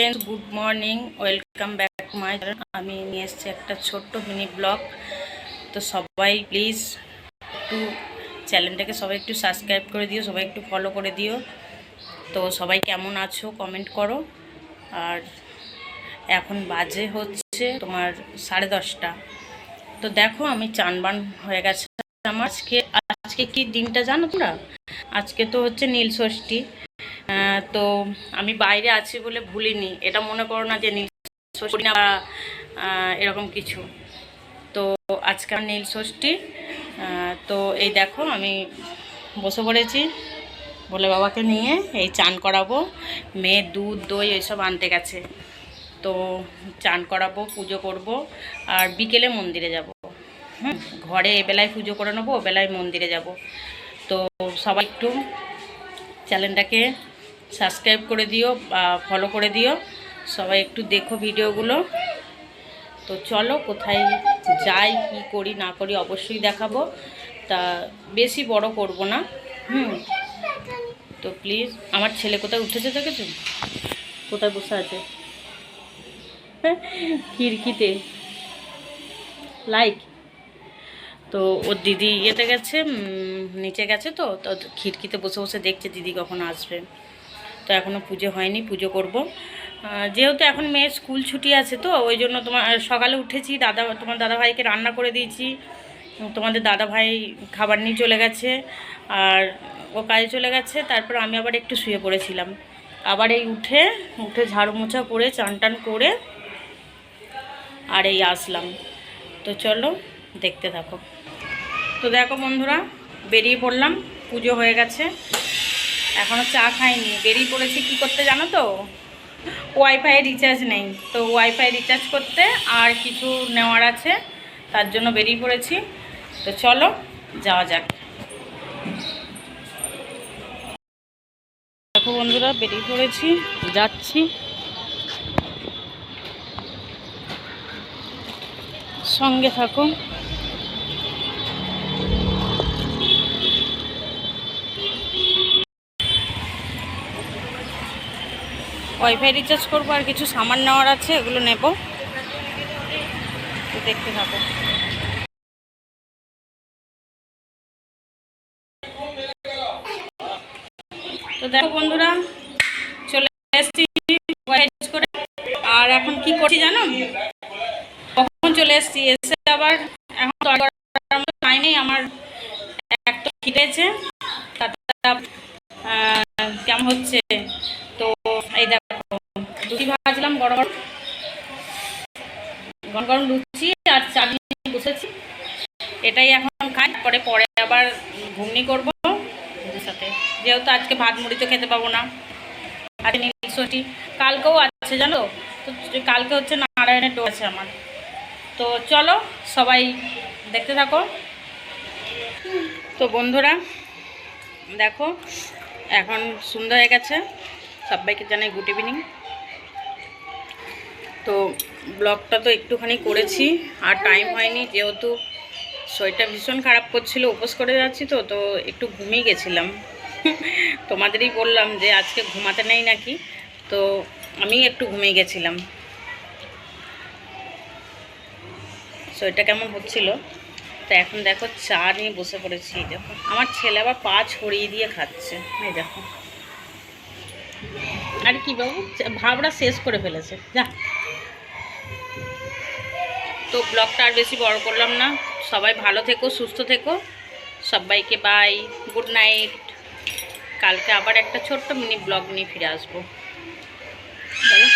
Friends good morning welcome back my আমি নিয়ে এসেছি একটা ছোট্ট মিনি ব্লগ তো সবাই প্লিজ একটু চ্যানেলটাকে সবাই একটু সাবস্ক্রাইব করে দিও, সবাই একটু ফলো করে দিও। তো সবাই কেমন আছো? কমেন্ট করো। আর এখন বাজে হচ্ছে তোমার সাড়ে দশটা। তো দেখো, আমি চানবান হয়ে গেছে আমার আজকে। আজকে কি দিনটা জানো তোমরা? আজকে তো হচ্ছে নীল ষষ্ঠী। তো আমি বাইরে আছি বলে ভুলিনি। এটা মনে করো না যে নীল ষষ্ঠী না এরকম কিছু। তো আজকে আমার নীল ষষ্ঠী তো এই দেখো আমি বসে পড়েছি। বলে বাবাকে নিয়ে এই চান করাবো। মেয়ে দুধ, দই এইসব আনতে গেছে। তো চান করাবো, পুজো করব আর বিকেলে মন্দিরে যাব। হুম, ঘরে এবেলায় পুজো করে নেব ওবেলায় মন্দিরে যাব। তো সবাই একটু চ্যানেলটাকে সাবস্ক্রাইব করে দিও বা ফলো করে দিও। সবাই একটু দেখো ভিডিওগুলো। তো চলো কোথায় যাই, কি করি, না করি অবশ্যই দেখাবো। তা বেশি বড় করব না। হুম। তো প্লিজ আমার ছেলে কোথায় উঠেছে দেখেছ? কোথায় বসে আছে? খিড়কিতে। লাইক তো ওর দিদি ইয়েতে গেছে নিচে গেছে তো তো খিড়কিতে বসে বসে দেখছে দিদি কখন আসবে। তো এখনও পুজো হয়নি, পুজো করব। যেহেতু এখন মেয়ের স্কুল ছুটি আছে তো, ওই জন্য তোমার সকালে উঠেছি, দাদা, তোমার দাদা ভাইকে রান্না করে দিয়েছি। তোমাদের দাদা ভাই খাবার নিয়ে চলে গেছে, আর ও কাজে চলে গেছে, তারপর আমি আবার একটু শুয়ে পড়েছিলাম। আবার এই উঠে উঠে ঝাড়ু মোছা করে, চান টান করে, আর এই আসলাম। তো চলো, দেখতে থাকো। তো দেখো বন্ধুরা, বেরিয়ে পড়লাম, পুজো হয়ে গেছে। এখনও চা খাইনি। বেরিয়ে পড়েছি কি করতে জানো তো? ওয়াইফাই রিচার্জ নেই। তো ওয়াইফাই রিচার্জ করতে আর কিছু নেওয়ার আছে, তার জন্য বেরিয়ে পড়েছি। তো চলো, যাওয়া যাক। দেখো বন্ধুরা, বেরিয়ে পড়েছি, যাচ্ছি। সঙ্গে থাকো। ওয়াইফাই রিচার্জ করব আর কিছু সামান নেওয়ার আছে, এগুলো নেব। দেখতে থাকো। তো দেখো বন্ধুরা, চলে এসেছি রিচার্জ করে। আর এখন কি করছি জানো? কখন চলে এসেছি? এসে আবার এখন নেই, আমার এক তো খিটেছে তারপর কেমন হচ্ছে তো এই দেখো লুচি ভাজলাম গরম গরম গরম লুচি আর চাটনি বসেছি। এটাই এখন খাই পরে পরে আবার ঘুগনি করব। সাথে। যেহেতু আজকে ভাত মুড়ি তো খেতে পাবো না। আজকে নীলষষ্ঠী কালকেও আছে, জানো? তো কালকে হচ্ছে নারায়ণের ডো আছে আমার। তো চলো সবাই দেখতে থাকো। তো বন্ধুরা, দেখো, এখন সন্ধ্যা হয়ে গেছে। সবাইকে জানাই গুড ইভিনিং। তো ব্লগটা তো একটুখানি করেছি, আর টাইম হয়নি যেহেতু শরীরটা ভীষণ খারাপ করছিল, উপোস করে যাচ্ছি তো তো একটু ঘুমিয়ে গেছিলাম। তোমাদেরই বললাম যে আজকে ঘুমাতে নেই নাকি, তো আমি একটু ঘুমিয়ে গেছিলাম। শরীরটা কেমন হচ্ছিল? তো এখন দেখো চা নিয়ে বসে পড়েছি দেখো। আমার ছেলে আবার পা ছড়িয়ে দিয়ে খাচ্ছে, এই দেখো। আর কি বাবু? ভাবটা শেষ করে ফেলেছে, যা। তো ব্লগটা আর বেশি বড় করলাম না। সবাই ভালো থেকো, সুস্থ থেকো। সবাইকে বাই গুড নাইট কালকে আবার একটা ছোট্ট মিনি ব্লগ নিয়ে ফিরে আসব। বলো